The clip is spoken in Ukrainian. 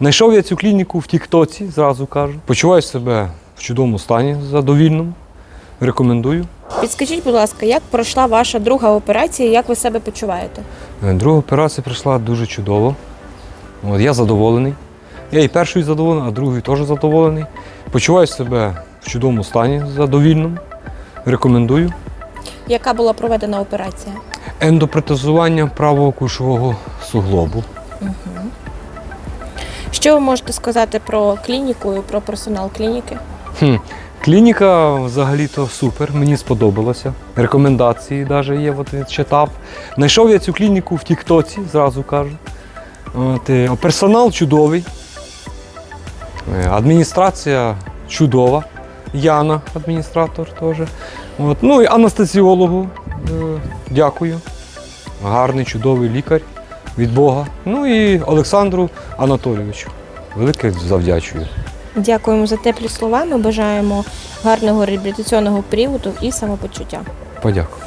Знайшов я цю клініку в Тіктоці, зразу кажу. Почуваю себе в чудовому стані, задовільному. Рекомендую. Підскажіть, будь ласка, як пройшла ваша друга операція, як ви себе почуваєте? Е, Друга операція пройшла дуже чудово. От, я задоволений. Я і першою задоволений, а другою теж задоволений. Почуваю себе в чудовому стані, задовільному. Рекомендую. Яка була проведена операція? Ендопротезування правого кушового суглобу. Що ви можете сказати про клініку і про персонал клініки? Хм. Клініка взагалі-то супер, мені сподобалося. Рекомендації навіть є, от читав. Знайшов я цю клініку в Тіктоці, зразу кажу. От, е, персонал чудовий. Е, Адміністрація чудова. Яна, адміністратор теж. От, ну і анестезіологу е, дякую. Гарний, чудовий лікар від Бога. Ну і Олександру Анатолійовичу. Велике завдячую. Дякуємо за теплі слова. Ми бажаємо гарного реабілітаційного періоду і самопочуття. Подякую.